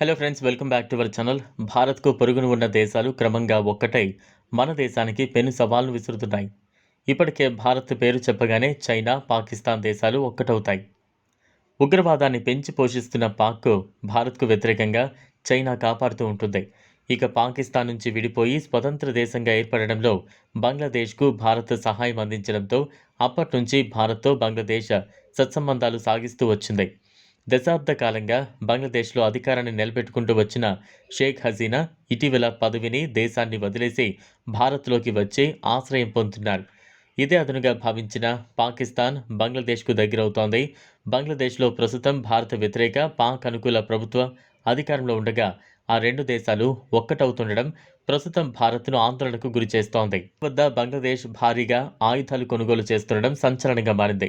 Hello friends welcome back to our channel భారత్కు పొరుగున ఉన్న దేశాలు క్రమంగా ఒక్కటై మన దేశానికి పెను సవాళ్ళు విసురుతున్నాయి ఇప్పటికే భారత్ పేరు చెప్పగానే చైనా పాకిస్తాన్ దేశాలు ఒక్కటవుతాయి ఉగ్రవాదాన్ని పెంచి పోషిస్తున్న పాక్ భారత్కు వ్యతిరేకంగా చైనా కాపాడుతూ ఉంటుంది ఇక పాకిస్తాన్ నుంచి విడిపోయి స్వతంత్ర దేశంగా ఏర్పడడంలో బంగ్లాదేశ్కు భారత్ సహాయం అందించడంతో అప్పటి నుంచి భారత్తో బంగ్లాదేశ్ సత్సంబంధాలు సాగిస్తూ వచ్చింది దశాబ్ద కాలంగా బంగ్లాదేశ్లో అధికారాన్ని నిలబెట్టుకుంటూ వచ్చిన షేక్ హసీనా ఇటీవల పదవిని దేశాన్ని వదిలేసి భారత్లోకి వచ్చి ఆశ్రయం పొందుతున్నారు. ఇదే అదనుగా భావించిన పాకిస్తాన్ బంగ్లాదేశ్కు దగ్గరవుతోంది. బంగ్లాదేశ్లో ప్రస్తుతం భారత వ్యతిరేక పాక్ అనుకూల ప్రభుత్వం అధికారంలో ఉండగా ఆ రెండు దేశాలు ఒక్కటవుతుండడం ప్రస్తుతం భారత్ను ఆందోళనకు గురి చేస్తోంది వద్ద బంగ్లాదేశ్ భారీగా ఆయుధాలు కొనుగోలు చేస్తుండడం సంచలనంగా మారింది.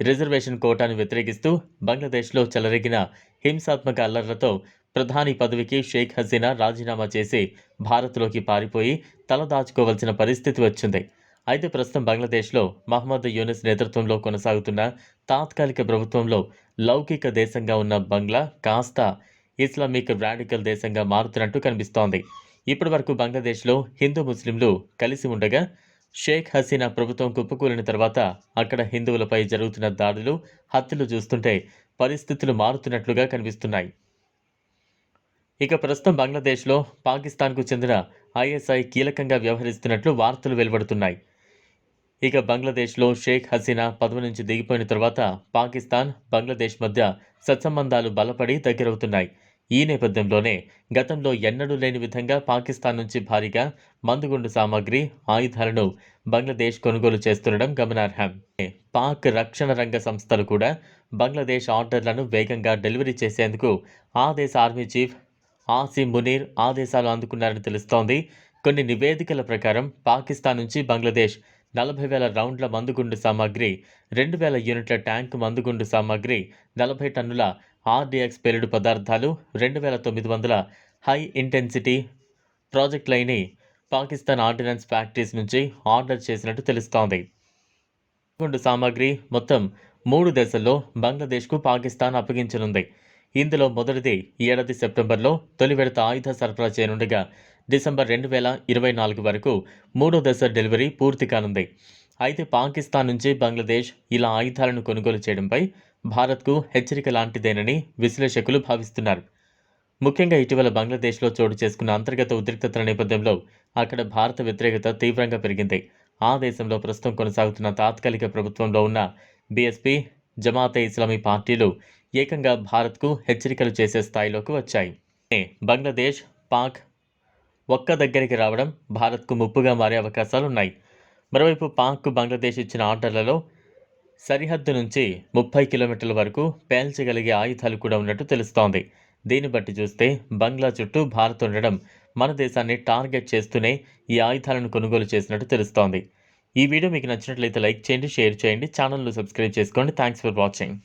రిజర్వేషన్ కోటాను వ్యతిరేకిస్తూ బంగ్లాదేశ్లో చెలరేగిన హింసాత్మక అల్లర్లతో ప్రధాని పదవికి షేక్ హసీనా రాజీనామా చేసి భారత్లోకి పారిపోయి తలదాచుకోవలసిన పరిస్థితి వచ్చింది. అయితే ప్రస్తుతం బంగ్లాదేశ్లో మహమ్మద్ యూనిస్ నేతృత్వంలో కొనసాగుతున్న తాత్కాలిక ప్రభుత్వంలో లౌకిక దేశంగా ఉన్న బంగ్లా కాస్త ఇస్లామిక్ రాడికల్ దేశంగా మారుతున్నట్టు కనిపిస్తోంది. ఇప్పటి వరకు బంగ్లాదేశ్లో హిందూ ముస్లింలు కలిసి ఉండగా షేక్ హసీనా ప్రభుత్వం కుప్పకూలిన తర్వాత అక్కడ హిందువులపై జరుగుతున్న దాడులు హత్యలు చూస్తుంటే పరిస్థితులు మారుతున్నట్లుగా కనిపిస్తున్నాయి. ఇక ప్రస్తుతం బంగ్లాదేశ్లో పాకిస్తాన్కు చెందిన ఐఎస్ఐ కీలకంగా వ్యవహరిస్తున్నట్లు వార్తలు వెలువడుతున్నాయి. ఇక బంగ్లాదేశ్లో షేక్ హసీనా పదవి నుంచి దిగిపోయిన తర్వాత పాకిస్తాన్ బంగ్లాదేశ్ మధ్య సత్సంబంధాలు బలపడి దగ్గరవుతున్నాయి. ఈ నేపథ్యంలోనే గతంలో ఎన్నడూ లేని విధంగా పాకిస్తాన్ నుంచి భారీగా మందుగుండు సామాగ్రి ఆయుధాలను బంగ్లాదేశ్ కొనుగోలు చేస్తుండడం గమనార్హం. పాక్ రక్షణ రంగ సంస్థలు కూడా బంగ్లాదేశ్ ఆర్డర్లను వేగంగా డెలివరీ చేసేందుకు ఆ దేశ ఆర్మీ చీఫ్ ఆసిమ్ మునీర్ ఆదేశాలు అందుకున్నారని తెలుస్తోంది. కొన్ని నివేదికల ప్రకారం పాకిస్తాన్ నుంచి బంగ్లాదేశ్ నలభై వేల రౌండ్ల మందుగుండు సామాగ్రి రెండు వేల యూనిట్ల ట్యాంక్ మందుగుండు సామాగ్రి నలభై టన్నుల ఆర్డిఎక్స్ పేలుడు పదార్థాలు రెండు వేల తొమ్మిది వందల హై ఇంటెన్సిటీ ప్రాజెక్ట్ లైని పాకిస్తాన్ ఆర్డినెన్స్ ఫ్యాక్టరీస్ నుంచి ఆర్డర్ చేసినట్టు తెలుస్తోంది. గుండు సామాగ్రి మొత్తం మూడు దశల్లో బంగ్లాదేశ్కు పాకిస్తాన్ అప్పగించనుంది. ఇందులో మొదటిది ఏడాది సెప్టెంబర్లో తొలి విడత ఆయుధ సరఫరా చేయనుండగా డిసెంబర్ రెండు వేల ఇరవై నాలుగు వరకు మూడో దశ డెలివరీ పూర్తి కానుంది. అయితే పాకిస్తాన్ నుంచి బంగ్లాదేశ్ ఇలా ఆయుధాలను కొనుగోలు చేయడంపై భారత్కు హెచ్చరిక లాంటిదేనని విశ్లేషకులు భావిస్తున్నారు. ముఖ్యంగా ఇటీవల బంగ్లాదేశ్లో చోటు చేసుకున్న అంతర్గత ఉద్రిక్తతల నేపథ్యంలో అక్కడ భారత వ్యతిరేకత తీవ్రంగా పెరిగింది. ఆ దేశంలో ప్రస్తుతం కొనసాగుతున్న తాత్కాలిక ప్రభుత్వంలో ఉన్న బీఎస్పీ జమాతే ఇస్లామీ పార్టీలు ఏకంగా భారత్కు హెచ్చరికలు చేసే స్థాయిలోకి వచ్చాయి. బంగ్లాదేశ్ పాక్ ఒక్క దగ్గరికి రావడం భారత్కు ముప్పుగా మారే అవకాశాలున్నాయి. మరోవైపు పాక్ బంగ్లాదేశ్ ఇచ్చిన ఆర్డర్లలో సరిహద్దు నుంచి ముప్పై కిలోమీటర్ల వరకు పేల్చగలిగే ఆయుధాలు కూడా ఉన్నట్టు తెలుస్తోంది. దీన్ని బట్టి చూస్తే బంగ్లా చుట్టూ భారత్ ఉండడం మన దేశాన్ని టార్గెట్ చేస్తూనే ఈ ఆయుధాలను కొనుగోలు చేసినట్టు తెలుస్తోంది. ఈ వీడియో మీకు నచ్చినట్లయితే లైక్ చేయండి షేర్ చేయండి ఛానల్ను సబ్స్క్రైబ్ చేసుకోండి. Thanks for watching.